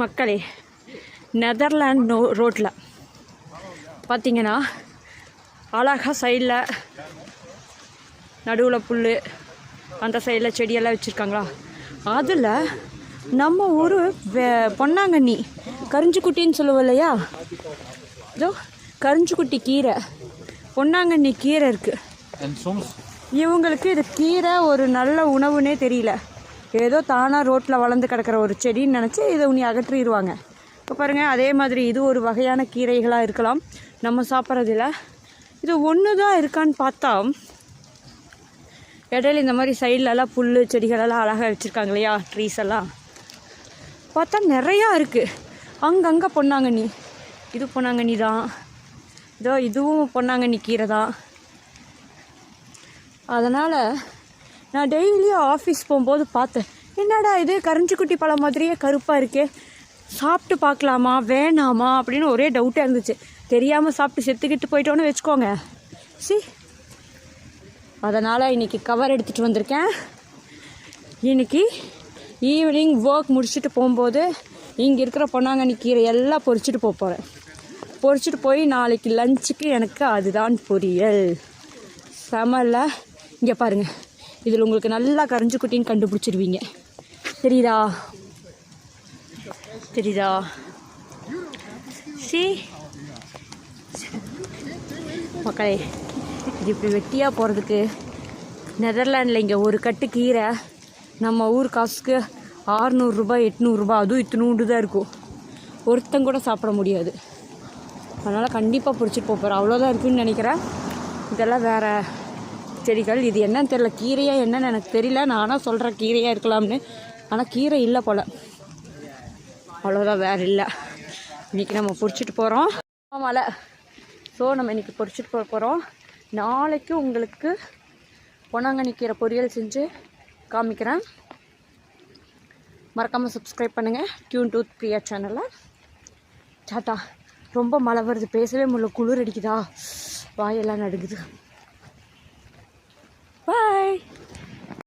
மக்களே Netherland no ரோட்டில் பார்த்தீங்கன்னா அழகாக சைடில் நடுவில் புல் அந்த சைடில் செடியெல்லாம் வச்சுருக்காங்களா? அதில் நம்ம ஊர் பொன்னாங்கண்ணி கரிஞ்சுக்குட்டின்னு சொல்லுவோம் இல்லையா? இதோ கரிஞ்சுக்குட்டி கீரை. பொன்னாங்கண்ணி கீரை இருக்குது இவங்களுக்கு இது கீரை ஒரு நல்ல உணவுனே தெரியல. ஏதோ தானாக ரோட்டில் வளர்ந்து கிடக்கிற ஒரு செடின்னு நினச்சி இதை உனி அகற்றிடுவாங்க இப்போ பாருங்கள் அதே மாதிரி இது ஒரு வகையான கீரைகளாக இருக்கலாம். நம்ம சாப்பிட்றதில்ல இது ஒன்று தான் இருக்கான்னு பார்த்தா இடையில இந்த மாதிரி சைட்லலாம் புல் செடிகளெல்லாம் அழகாக வச்சுருக்காங்க இல்லையா? ட்ரீஸ் எல்லாம். பார்த்தா நிறையா இருக்குது அங்கங்கே பொன்னாங்கண்ணி. இது பொன்னாங்கண்ணி தான் இதோ இதுவும் பொன்னாங்கண்ணி கீரை தான் அதனால் நான் டெய்லியும் ஆஃபீஸ் போகும்போது பார்த்தேன். என்னடா இது? கரிஞ்சிக்குட்டி பழம் மாதிரியே கருப்பாக இருக்கே. சாப்பிட்டு பார்க்கலாமா? வேணாமா? அப்படின்னு ஒரே டவுட்டாக இருந்துச்சு. தெரியாமல் சாப்பிட்டு செத்துக்கிட்டு போயிட்டோன்னு வச்சுக்கோங்க. சி. அதனால் இன்றைக்கி கவர் எடுத்துகிட்டு வந்திருக்கேன். இன்னைக்கு ஈவினிங் ஒர்க் முடிச்சுட்டு போகும்போது இங்கே இருக்கிற பொன்னாங்கண்ணி கீரை எல்லாம் பொறிச்சிட்டு போக போகிறேன் பொறிச்சிட்டு போய் நாளைக்கு லஞ்சுக்கு எனக்கு அதுதான் பொரியல். செமல்ல இங்கே பாருங்கள் இதில் உங்களுக்கு நல்லா கரைஞ்சு குட்டின்னு கண்டுபிடிச்சிருவீங்க. தெரியுதா? தெரியுதா? சி. மக்களே இது இப்படி வெட்டியாக போகிறதுக்கு நெதர்லாண்டில் இங்கே ஒரு கட்டு கீரை நம்ம ஊர் காசுக்கு ஆறுநூறுரூபா எட்நூறுரூபா அதுவும் இத்தினூண்டு தான் இருக்கும். ஒருத்தங்கூட சாப்பிட முடியாது. அதனால் கண்டிப்பாக பிடிச்சிட்டு போகிறேன் அவ்வளோதான் இருக்குன்னு நினைக்கிறேன். இதெல்லாம் வேறு செடிகள் இது என்னன்னு தெரியல. கீரையாக என்னன்னு எனக்கு தெரியல. நானும் சொல்கிறேன் கீரையாக இருக்கலாம்னு. ஆனால் கீரை இல்லை போல். அவ்வளோதான் வேறு இல்லை. இன்றைக்கி நம்ம பிடிச்சிட்டு போகிறோம் மலை ஸோ நம்ம இன்றைக்கி பொரிச்சிட்டு போக போகிறோம் நாளைக்கு உங்களுக்கு பொன்னாங்கண்ணி கீரை பொரியல் செஞ்சு காமிக்கிறேன். மறக்காமல் சப்ஸ்கிரைப் பண்ணுங்கள் டியூன் டூத் பிரியா சேனலில் டாட்டா ரொம்ப மழை வருது. பேசவே முடியல. குளிர் அடிக்குதா? வாயெல்லாம் நடுங்குது.